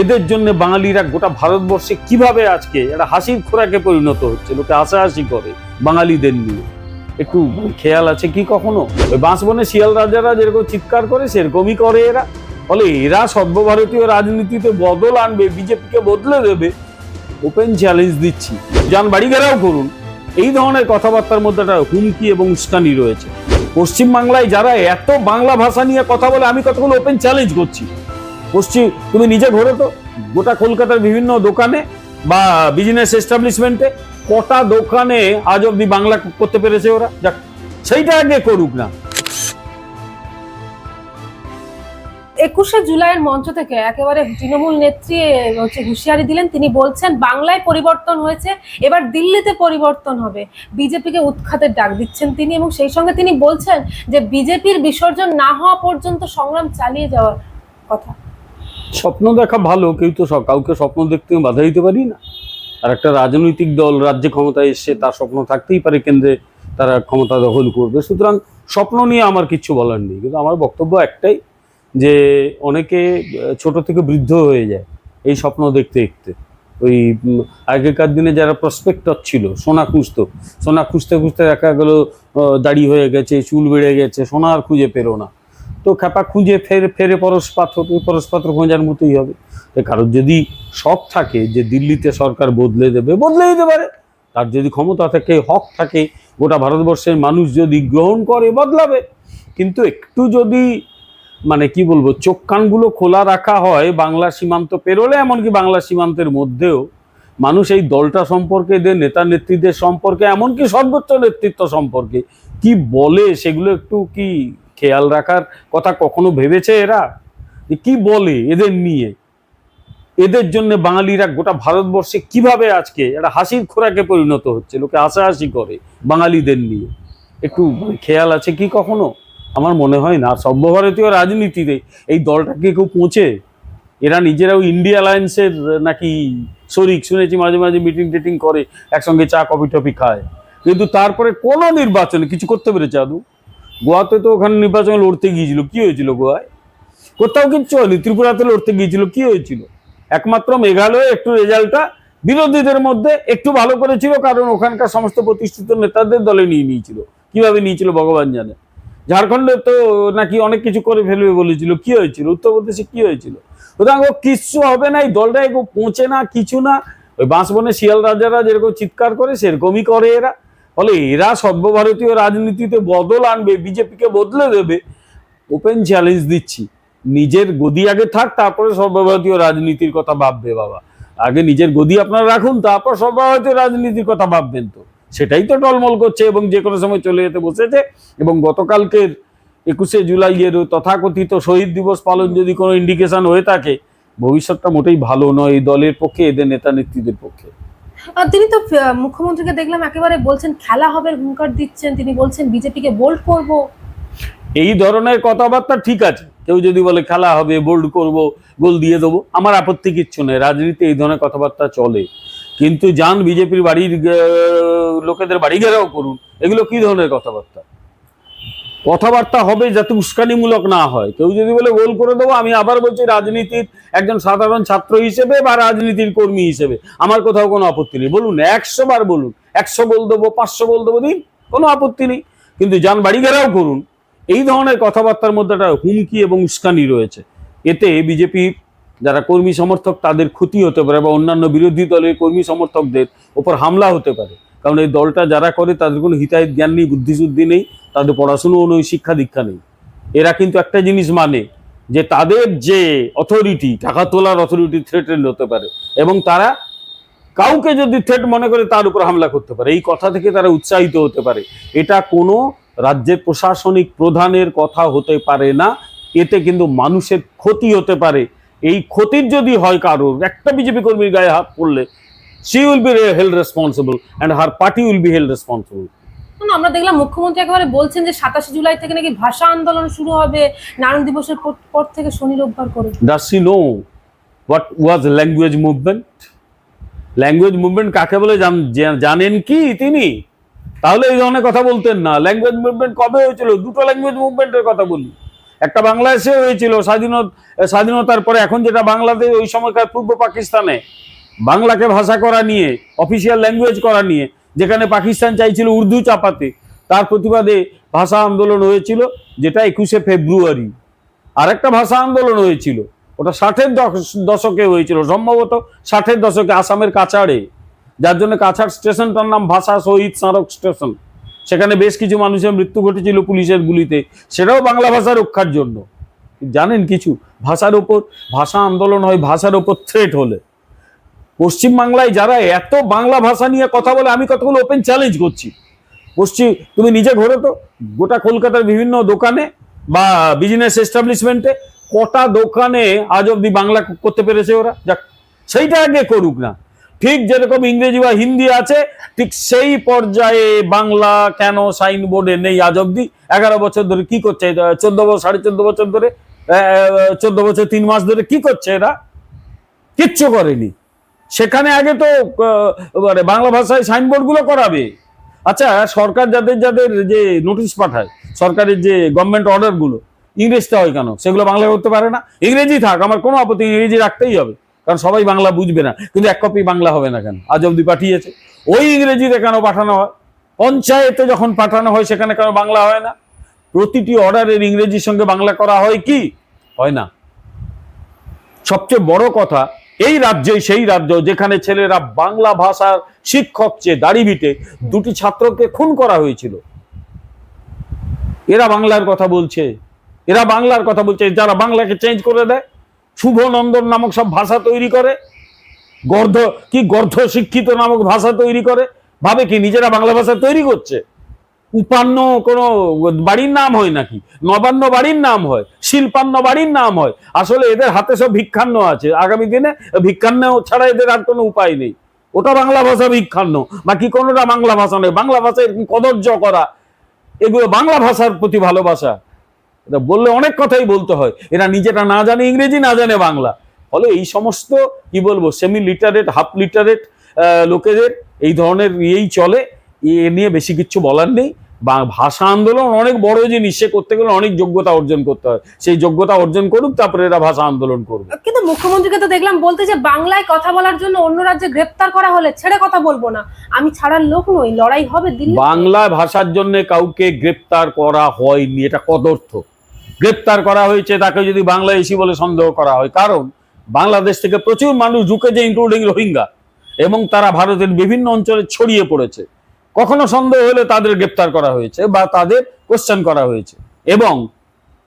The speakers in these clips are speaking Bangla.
এদের জন্য বাঙালিরা গোটা ভারতবর্ষে কীভাবে আজকে একটা হাসির খোরাকে পরিণত হচ্ছে? লোকে হাসাহাসি করে বাঙালিদের নিয়ে। একটু খেয়াল আছে কি কখনো? ওই বাঁশবনে শিয়াল রাজারা যেরকম চিৎকার করে, সেরকমই করে এরা। ফলে এরা সর্বভারতীয় রাজনীতিতে বদল আনবে, বিজেপিকে বদলে দেবে। ওপেন চ্যালেঞ্জ দিচ্ছি। যান বাড়ি ঘেরাও করুন। এই ধরনের কথাবার্তার মধ্যে একটা হুমকি এবং উস্কানি রয়েছে। পশ্চিমবাংলায় যারা এত বাংলা ভাষা নিয়ে কথা বলে, আমি কতগুলো ওপেন চ্যালেঞ্জ করছি? পশ্চিম তুমি নিজে ঘোরো তো। গোটা কলকাতার বিভিন্ন দোকানে বা বিজনেস এস্টাবলিশমেন্টে কটা দোকানে আজ অব্দি বাংলা করতে পেরেছে ওরা। যাক, সেইটা আগে করুক না। একুশে জুলাইয়ের মঞ্চ থেকে একেবারে তৃণমূল নেত্রী, হচ্ছে হুঁশিয়ারি দিলেন। তিনি বলছেন, বাংলায় পরিবর্তন হয়েছে, এবার দিল্লিতে পরিবর্তন হবে। বিজেপিকে উৎখাতের ডাক দিচ্ছেন তিনি এবং সেই সঙ্গে তিনি বলছেন যে, বিজেপির বিসর্জন না হওয়া পর্যন্ত সংগ্রাম চালিয়ে যাওয়ার কথা। স্বপ্ন দেখা ভালো, কেউ তো কাউকে স্বপ্ন দেখতে বাধা দিতে পারি না। আর একটা রাজনৈতিক দল, রাজ্যে ক্ষমতায় এসছে তার স্বপ্ন থাকতেই পারে কেন্দ্রে তারা ক্ষমতা দখল করবে। সুতরাং স্বপ্ন নিয়ে আমার কিচ্ছু বলার নেই। কিন্তু আমার বক্তব্য একটাই যে অনেকে ছোট থেকে বৃদ্ধ হয়ে যায় এই স্বপ্ন দেখতে দেখতে। ওই আগেকার দিনে যারা প্রসপেক্টর ছিল, সোনা খুঁজতো। সোনা খুঁজতে খুঁজতে দেখা গেলো দাড়ি হয়ে গেছে, চুল বেড়ে গেছে, সোনা আর খুঁজে পেরো না। তো খ্যাপা খুঁজে ফেরে ফেরে পরশ পাথর পরশ পাথর খোঁজার মতোই হবে। কারোর যদি শখ থাকে যে দিল্লিতে সরকার বদলে দেবে বদলে দিতে পারে। তার যদি ক্ষমতা থাকে, হক থাকে, গোটা ভারতবর্ষের মানুষ যদি গ্রহণ করে, বদলাবে। কিন্তু একটু যদি মানে কি বলব, চোখ কানগুলো খোলা রাখা হয় বাংলা সীমান্ত পেরোলে, এমনকি বাংলা সীমান্তের মধ্যেও, মানুষ এই দলটা সম্পর্কে, এদের নেতা নেত্রীদের সম্পর্কে, এমনকি সর্বোচ্চ নেতৃত্ব সম্পর্কে, কি বলে, সেগুলো একটু কি খেয়াল রাখার কথা কখনো ভেবেছে এরা? কি বলে এদের নিয়ে? এদের জন্য বাঙালিরা গোটা ভারতবর্ষে কীভাবে আজকে একটা হাসির খোরাকে পরিণত হচ্ছে? লোকে হাসাহাসি করে বাঙালিদের নিয়ে। একটু খেয়াল আছে কি কখনো? আমার মনে হয় না। সর্বভারতীয় রাজনীতিতে এই দলটাকে কেউ পৌঁছে? এরা নিজেরাও ইন্ডিয়া অ্যালায়েন্সের নাকি শরিক শুনেছি মাঝে মাঝে মিটিং টিটিং করে একসঙ্গে চা কফি টফি খায়। কিন্তু তারপরে কোনো নির্বাচনে কিছু করতে পেরেছে আদৌ? গোয়াতে তো ওখানে নির্বাচনে লড়তে গিয়েছিল। কি হয়েছিল গোয়ায়? কোথাও কিচ্ছু হয়নি। ত্রিপুরাতে লড়তে গিয়েছিল। কি হয়েছিল? একমাত্র মেঘালয়ে একটু রেজাল্টটা বিরোধীদের মধ্যে একটু ভালো করেছিল, কারণ ওখানকার সমস্ত প্রতিষ্ঠিত নেতাদের দলে নিয়ে নিয়েছিল। কীভাবে নিয়েছিল ভগবান জানে। ঝাড়খণ্ডে তো নাকি অনেক কিছু করে ফেলবে বলেছিল। কি হয়েছিল? উত্তরপ্রদেশে কি হয়েছিল? সুতরাং ও কিচ্ছু হবে না। এই দলটা এগো পৌঁছে না, কিছু না। ওই বাঁশবনে শিয়াল রাজারা যেরকম চিৎকার করে, সেরকমই করে এরা। ফলে এরা সর্বভারতীয় রাজনীতিতে বদল আনবে, বিজেপিকে বদলে দেবে। ওপেন চ্যালেঞ্জ দিচ্ছি। নিজের গদি আগে থাক, তারপরে সর্বভারতীয় রাজনীতির কথা ভাববে বাবা। আগে নিজের গদি আপনারা রাখুন, তারপর সর্বভারতীয় রাজনীতির কথা ভাববেন তো। সেটাই তো টলমল করছে এবং যে কোনো সময় চলে যেতে বসেছে। এবং গতকালকের একুশে জুলাইয়ের তথাকথিত শহীদ দিবস পালন যদি কোনো ইন্ডিকেশন হয়ে থাকে, ভবিষ্যৎটা মোটেই ভালো নয় এই দলের পক্ষে, এদের নেতা নেত্রীদের পক্ষে। তিনি তো মুখ্যমন্ত্রীকে দেখলাম একেবারে বলছেন, খেলা হবে, হুঙ্কার দিচ্ছেন। তিনি বলছেন, বিজেপিকে বোল্ড করব। এই ধরনের কথাবার্তা ঠিক আছে। কেউ যদি বলে, খেলা হবে বোল্ড করব, গোল দিয়ে দেবো, আমার আপত্তি কিচ্ছু নেই। রাজনীতি এই ধরনের কথাবার্তা চলে। কিন্তু যান, বিজেপির বাড়ির লোকেদের বাড়ি ঘেরাও করুন। এগুলো কি ধরনের কথাবার্তা? কথাবার্তা হবে যাতে উস্কানিমূলক না হয়। কেউ যদি বলে গোল করে দেবো, আমি আবার বলছি রাজনীতির একজন সাধারণ ছাত্র হিসেবে বা রাজনীতির কর্মী হিসেবে। আমার কোথাও কোনো আপত্তি নেই। বলুন, একশো বার বলুন, একশো বল দেবো, পাঁচশো বল দেবো, দিন, কোনো আপত্তি নেই। কিন্তু যান বাড়ি ঘেরাও করুন। এই ধরনের কথাবার্তার মধ্যে একটা হুমকি এবং উস্কানি রয়েছে। এতে বিজেপির যারা কর্মী সমর্থক, তাদের ক্ষতি হতে পারে বা অন্যান্য বিরোধী দলের কর্মী সমর্থকদের ওপর হামলা হতে পারে। কারণ এই দলটা যারা করে, তাদের কোনো হিতাহিত জ্ঞান নেই, বুদ্ধিশুদ্ধি নেই, তাদের পড়াশুনো নেই শিক্ষা দীক্ষা নেই। এরা কিন্তু একটা জিনিস মানে যে তাদের যে অথরিটি টাকা তোলার অথরিটি থ্রেটেন্ড হতে পারে এবং তারা কাউকে যদি থ্রেট মনে করে, তার উপর হামলা করতে পারে। এই কথা থেকে তারা উৎসাহিত হতে পারে। এটা কোনো রাজ্যের প্রশাসনিক প্রধানের কথা হতে পারে না। এতে কিন্তু মানুষের ক্ষতি হতে পারে। এই ক্ষতির যদি হয় কারোর, একটা বিজেপি কর্মীর গায়ে হাত পড়লে will be held responsible and her party will be held responsible না, আমরা দেখলাম মুখ্যমন্ত্রী একেবারে বলছেন যে সাতাশে জুলাই থেকে নাকি ভাষা আন্দোলন শুরু হবে। নারায়ণ দিবসের পর- থেকে শনি রোববার করে। Does she know what was language movement language movement কাকে বলে? জান- জানেন কি তিনি? তাহলে এই ধরনের কথা বলতেন না। ল্যাঙ্গুয়েজ মুভমেন্ট কবে হয়েছিল? দুটো ল্যাঙ্গুয়েজ মুভমেন্টের কথা বলি। একটা বাংলাদেশে হয়েছিল। স্বাধীনতা স্বাধীনতার পরে এখন যেটা বাংলাদেশ ওই সময়কার পূর্ব পাকিস্তানে। বাংলাকে ভাষা করা নিয়ে অফিসিয়াল ল্যাঙ্গুয়েজ করা নিয়ে, যেখানে পাকিস্তান চাইছিল উর্দু চাপাতে, তার প্রতিবাদে ভাষা আন্দোলন হয়েছিল যেটা একুশে ফেব্রুয়ারি। আর একটা ভাষা আন্দোলন হয়েছিল, ওটা ষাটের দশ- দশকে হয়েছিল, সম্ভবত ষাটের দশকে আসামের কাছাড়ে। যার জন্য কাছাড় স্টেশনটার নাম ভাষা শহীদ স্মারক স্টেশন। সেখানে বেশ কিছু মানুষের মৃত্যু ঘটেছিল পুলিশের গুলিতে, সেটাও বাংলা ভাষা রক্ষার জন্য। জানেন কিছু? ভাষার ওপর, ভাষা আন্দোলন হয়, ভাষার ওপর থ্রেট হলে। পশ্চিমবাংলায় যারা এত বাংলা ভাষা নিয়ে কথা বলে, আমি কতগুলো ওপেন চ্যালেঞ্জ করছি। পশ্চিম তুমি নিজে ঘোরো তো। গোটা কলকাতার বিভিন্ন দোকানে বা বিজনেস এস্টাবলিশমেন্টে কটা দোকানে আজ অব্দি বাংলা করতে পেরেছে ওরা। যাক, সেইটা আগে করুক না। ঠিক যেরকম ইংরেজি বা হিন্দি আছে, ঠিক সেই পর্যায়ে বাংলা কেন সাইনবোর্ডে নেই আজ অব্দি এগারো বছর ধরে কি করছে? চোদ্দ বছর, সাড়ে চোদ্দ বছর ধরে চোদ্দ বছর, তিন মাস ধরে কি করছে এরা? কিচ্ছু করেনি। সেখানে আগে তো মানে বাংলা ভাষায় সাইনবোর্ডগুলো করাবে। আচ্ছা সরকার যাদের যাদের যে নোটিশ পাঠায়, সরকারের যে গভর্নমেন্ট অর্ডারগুলো ইংরেজটা হয় কেন? সেগুলো বাংলা করতে পারে না? ইংরেজি থাক, আমার কোনো আপত্তি ইংরেজি রাখতেই হবে। কারণ সবাই বাংলা বুঝবে না, কিন্তু এক কপি বাংলা হবে না কেন? আজ অব্দি পাঠিয়েছে। ওই ইংরেজিতে কেন পাঠানো হয়? পঞ্চায়েতে যখন পাঠানো হয়, সেখানে কেন বাংলা হয় না? প্রতিটি অর্ডারের ইংরেজির সঙ্গে বাংলা করা হয় কি? হয় না। সবচেয়ে বড় কথা এই রাজ্যই সেই রাজ্য যেখানে ছেলেরা বাংলা ভাষার শিক্ষক চেয়ে দাড়িভিটে দুটি ছাত্রকে খুন করা হয়েছিল। এরা বাংলার কথা বলছে। এরা বাংলার কথা বলছে। যারা বাংলাকে চেঞ্জ করে দেয় শুভ নন্দন নামক সব ভাষা তৈরি করে, গর্ধ, কি গর্ধ শিক্ষিত নামক ভাষা তৈরি করে, ভাবে কি নিজেরা বাংলা ভাষা তৈরি করছে? উপান্ন কোনো বাড়ির নাম হয় নাকি? নবান্ন বাড়ির নাম হয়, শিল্পান্ন বাড়ির নাম হয়। আসলে এদের হাতে সব ভিক্ষান্ন আছে। আগামী দিনে ভিক্ষান্ন ছাড়া এদের আর কোনো উপায় নেই। ওটা বাংলা ভাষা ভিক্ষান্ন, বাকি কোনোটা বাংলা ভাষা নয়। বাংলা ভাষা এরকম কদর্য করা। এগুলো বাংলা ভাষার প্রতি ভালোবাসা। এটা বললে অনেক কথাই বলতে হয়। এরা নিজেরা না জানে ইংরেজি, না জানে বাংলা। ফলে এই সমস্ত, কি বলব সেমি লিটারেট হাফ লিটারেট লোকেদের এই ধরনের ইয়েই চলে। এ নিয়ে বেশি কিছু বলার নেই। বা ভাষা আন্দোলন অনেক বড় জিনিস সে করতে গেলে অনেক যোগ্যতা অর্জন করতে হয়। সেই যোগ্যতা অর্জন করুক তারপরে এরা ভাষা আন্দোলন করবে। কিন্তু মুখ্যমন্ত্রীকে তো দেখলাম বলতে যে বাংলায় কথা বলার জন্য অন্য রাজ্যে গ্রেপ্তার করা হলে ছেড়ে কথা বলব না। আমি ছাড়ার লোক নই লড়াই হবে দিল্লি বাংলা ভাষার জন্য কাউকে গ্রেপ্তার করা হয়নি এটা কদর্থ। গ্রেপ্তার করা হয়েছে তাকে যদি বাংলাদেশি বলে সন্দেহ করা হয়। কারণ বাংলাদেশ থেকে প্রচুর মানুষ ঢুকেছে ইনক্লুডিং রোহিঙ্গা। এবং তারা ভারতের বিভিন্ন অঞ্চলে ছড়িয়ে পড়েছে। কখনো সন্দেহ হলে তাদের গ্রেপ্তার করা হয়েছে বা তাদের কোশ্চেন করা হয়েছে। এবং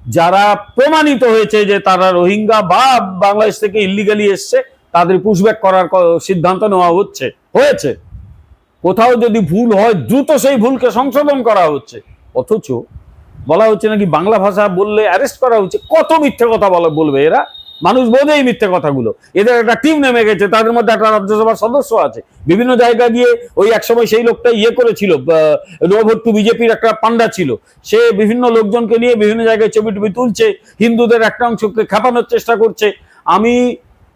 যারা প্রমাণিত হয়েছে যে তারা রোহিঙ্গা বা বাংলাদেশ থেকে ইলিগালি এসছে, তাদের পুশব্যাক করার সিদ্ধান্ত নেওয়া হচ্ছে, হয়েছে। কোথাও যদি ভুল হয়, দ্রুত সেই ভুলকে সংশোধন করা হচ্ছে। অথচ বলা হচ্ছে নাকি বাংলা ভাষা বললে অ্যারেস্ট করা হচ্ছে। কত মিথ্যে কথা বলা বলবে এরা? মানুষ বোঝে এই মিথ্যে কথাগুলো। এদের একটা টিম নেমে গেছে, তাদের মধ্যে একটা রাজ্যসভার সদস্য আছে। বিভিন্ন জায়গায় গিয়ে ওই একসময় সেই লোকটা ইয়ে করেছিল নো টু বিজেপির একটা পান্ডা ছিল। সে বিভিন্ন লোকজনকে নিয়ে বিভিন্ন জায়গায় ছবি টবি তুলছে, হিন্দুদের একটা অংশকে খেপানোর চেষ্টা করছে। আমি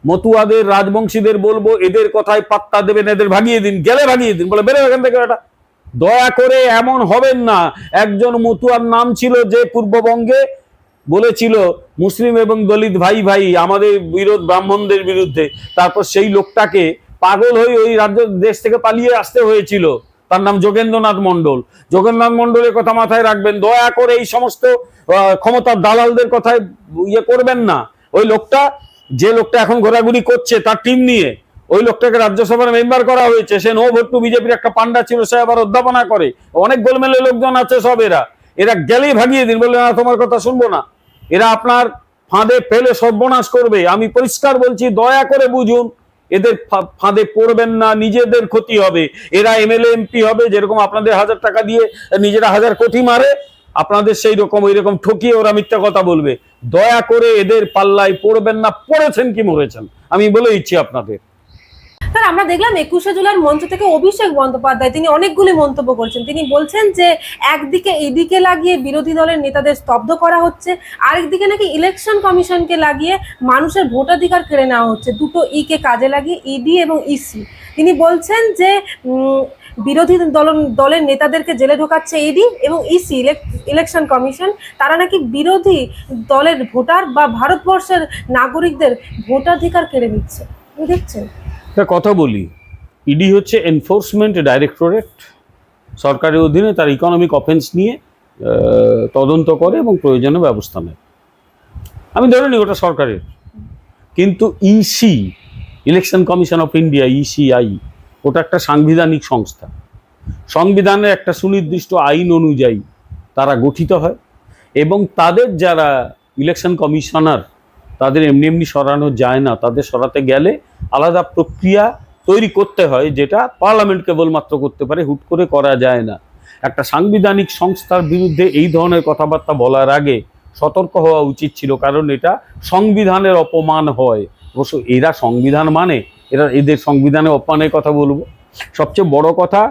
মতুয়াদের, রাজবংশীদের বলব, এদের কথায় পাত্তা দেবেন, এদের ভাগিয়ে দিন, গেলে ভাগিয়ে দিন, বলে বেরো এখান থেকে এটা দয়া করে এমন হবেন না, একজন মতুয়ার নাম ছিল যে পূর্ববঙ্গে বলেছিল, মুসলিম এবং দলিত ভাই ভাই, আমাদের বিরোধ ব্রাহ্মণদের বিরুদ্ধে। তারপর সেই লোকটাকে পাগল হয়ে ওই রাজ্য দেশ থেকে পালিয়ে আসতে হয়েছিল। তার নাম যোগেন্দ্রনাথ মণ্ডল। যোগেন্দ্রনাথ মণ্ডলের কথা মাথায় রাখবেন, দয়া করে এই সমস্ত ক্ষমতার দালালদের কথায় ইয়ে করবেন না। ওই লোকটা, যে লোকটা এখন ঘোরাঘুরি করছে তার টিম নিয়ে, ওই লোকটাকে রাজ্যসভার মেম্বার করা হয়েছে। সে নো ভোট টু বিজেপির একটা পান্ডা ছিল, সে আবার অধ্যাপনা করে। অনেক গোলমেলে লোকজন আছে সব এরা। এরা গেলেই ভাগিয়ে দিন। বললে না, তোমার কথা শুনব না। এরা আপনার ফাঁদে ফেলে সর্বনাশ করবে। আমি পরিষ্কার বলছি, দয়া করে বুঝুন, এদের ফাঁদে পড়বেন না, নিজেদের ক্ষতি হবে। এরা এমএলএ, এমপি হবে, যেরকম আপনাদের হাজার টাকা দিয়ে নিজেরা হাজার কোটি মারে, আপনাদের সেই রকম, ওই রকম ঠকিয়ে ওরা মিথ্যা কথা বলবে। দয়া করে এদের পাল্লায় পড়বেন না, পড়েছেন কি মরেছেন, আমি বলে দিচ্ছি আপনাদের। স্যার, আমরা দেখলাম একুশে জুলাইয়ের মঞ্চ থেকে অভিষেক বন্দ্যোপাধ্যায়, তিনি অনেকগুলি মন্তব্য করছেন তিনি বলছেন যে, একদিকে এদিকে লাগিয়ে বিরোধী দলের নেতাদের স্তব্ধ করা হচ্ছে, আরেকদিকে নাকি ইলেকশন কমিশনকে লাগিয়ে মানুষের ভোটাধিকার কেড়ে নেওয়া হচ্ছে। দুটো ই কে কাজে লাগিয়ে ইডি এবং ইসি তিনি বলছেন যে বিরোধী দল, দলের নেতাদেরকে জেলে ঢোকাচ্ছে ইডি এবং ইসি ইলেকশন কমিশন। তারা নাকি বিরোধী দলের ভোটার বা ভারতবর্ষের নাগরিকদের ভোটাধিকার কেড়ে নিচ্ছে। দেখছেন? কথা বলি ইডি হচ্ছে এনফোর্সমেন্ট ডাইরেক্টরেট সরকারের অধীনে তার ইকোনমিক অফেন্স নিয়ে তদন্ত করে এবং প্রয়োজনীয় ব্যবস্থা নেয়। আমি ধরে নিই ওটা সরকারের। কিন্তু EC election commission of India ECI ওটা একটা সাংবিধানিক সংস্থা। সংবিধানের একটা সুনির্দিষ্ট আইন অনুযায়ী তারা গঠিত হয় এবং তাদের যারা ইলেকশন কমিশনার তাদের এমনি এমনি সরানো যায় না। তাদের সরাতে গেলে আলাদা প্রক্রিয়া তৈরি করতে হয় যেটা পার্লামেন্ট কেবলমাত্র করতে পারে হুট করে করা যায় না। একটা সাংবিধানিক সংস্থার বিরুদ্ধে এই ধরনের কথাবার্তা বলার আগে সতর্ক হওয়া উচিত ছিল কারণ এটা সংবিধানের অপমান হয়। অবশ্য এরা সংবিধান মানে এরা এদের সংবিধানে অপমানের কথা বলব। সবচেয়ে বড় কথা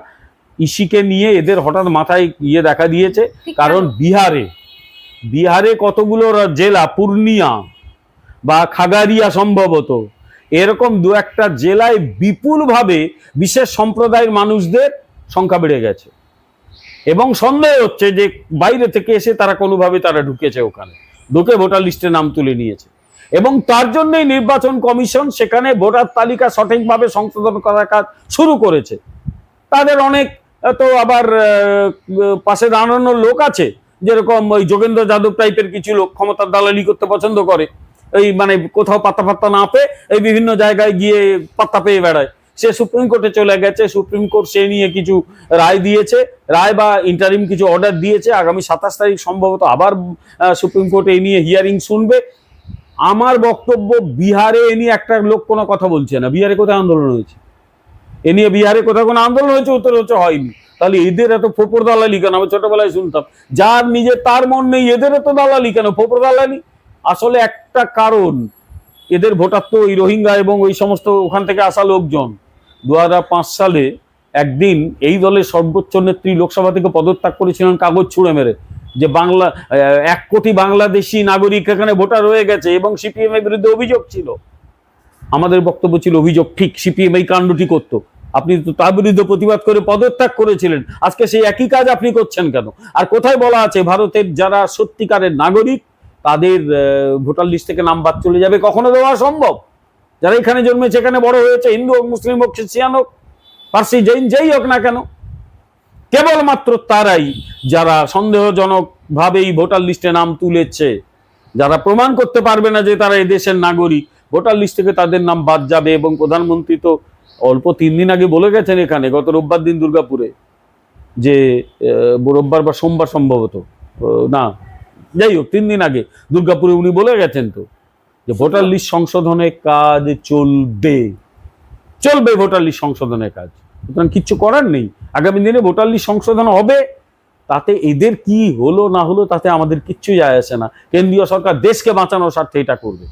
ইসিকে নিয়ে এদের হঠাৎ মাথায় ইয়ে দেখা দিয়েছে কারণ বিহারে বিহারে কতগুলো জেলা পূর্ণিয়া বা খাগারিয়া সম্ভবত। এরকম দু একটা জেলায় বিপুলভাবে বিশেষ সম্প্রদায়ের মানুষদের সংখ্যা বেড়ে গেছে। এবং সন্দেহ হচ্ছে যে বাইরে থেকে এসে তারা কোনোভাবে তারা ঢুকেছে ওখানে। ঢুকে ভোটার লিস্টে নাম তুলে নিয়েছে। এবং তার জন্যই নির্বাচন কমিশন সেখানে ভোটার তালিকা সঠিকভাবে সংশোধন করার কাজ শুরু করেছে। তাদের অনেক তো আবার পাশে দাঁড়ানোর লোক আছে। যেরকম ওই যোগেন্দ্র যাদব টাইপের কিছু লোক ক্ষমতার দালালি করতে পছন্দ করে। এই মানে কোথাও পাত্তা পাত্তা না পেয়ে এই বিভিন্ন জায়গায় গিয়ে পাত্তা পেয়ে বেড়ায়। সে সুপ্রিম কোর্টে চলে গেছে, সুপ্রিম কোর্ট সে নিয়ে কিছু রায় দিয়েছে। রায় বা ইন্টারিম কিছু অর্ডার দিয়েছে। আগামী সাতাশ তারিখ সম্ভবত আবার সুপ্রিম কোর্টে এই নিয়ে হিয়ারিং শুনবে। আমার বক্তব্য বিহারে এ নিয়ে একটা লোক কোনো কথা বলছে না। বিহারে কোথায় আন্দোলন হয়েছে? এ নিয়ে বিহারে কোথাও কোনো আন্দোলন হয়েছে? উত্তর হচ্ছে হয়নি। তাহলে এদের এত ফোপর দালালি কেন? আমি ছোটবেলায় শুনতাম, যার নিজে তার মন নেই এদের এত দালালি কেন? ফোপর দালালি? আসলে একটা কারণ, এদের ভোটার তো ওই রোহিঙ্গা এবং ওই সমস্ত ওখান থেকে আসা লোকজন। দু সালে একদিন এই দলের সর্বোচ্চ নেত্রী লোকসভা থেকে পদত্যাগ করেছিলেন কাগজ ছুঁড়ে মেরে। যে বাংলা এক কোটি বাংলাদেশি নাগরিক এখানে ভোটার হয়ে গেছে এবং সিপিএম এর বিরুদ্ধে অভিযোগ ছিল। আমাদের বক্তব্য ছিল অভিযোগ ঠিক, সিপিএম এই কাণ্ডটি করতো। আপনি তো তার বিরুদ্ধে প্রতিবাদ করে পদত্যাগ করেছিলেন। আজকে সেই একই কাজ আপনি করছেন কেন? আর কোথায় বলা আছে, ভারতের যারা সত্যিকারের নাগরিক তাদের ভোটার লিস্ট থেকে নাম বাদ চলে যাবে। কখনো দেওয়া সম্ভব? যারা এখানে জন্মেছে, এখানে বড় হয়েছে, হিন্দু হোক, মুসলিম হোক খ্রিস্টিয়ান হোক, পার্সি জৈন যেই হোক না কেন? কেবলমাত্র তারাই যারা সন্দেহজনক ভাবে এই ভোটার লিস্টে নাম তুলেছে, যারা প্রমাণ করতে পারবে না যে তারা এদেশের নাগরিক, ভোটার লিস্ট থেকে তাদের নাম বাদ যাবে এবং প্রধানমন্ত্রী তো অল্প তিন দিন আগে বলে গেছেন এখানে, গত রোববার দিন দুর্গাপুরে, যে রোববার বা সোমবার সম্ভবত না যাই হোক তিন দিন আগে দুর্গাপুরে উনি বলে গেছেন তো যে ভোটার লিস্ট সংশোধনের কাজ চলবে। চলবে ভোটার লিস্ট সংশোধনের কাজ। সুতরাং কিচ্ছু করার নেই। আগামী দিনে ভোটার লিস্ট সংশোধন হবে। তাতে এদের কি হলো না হলো তাতে আমাদের কিচ্ছু যায় আসে না। কেন্দ্রীয় সরকার দেশকে বাঁচানোর স্বার্থে এটা করবে।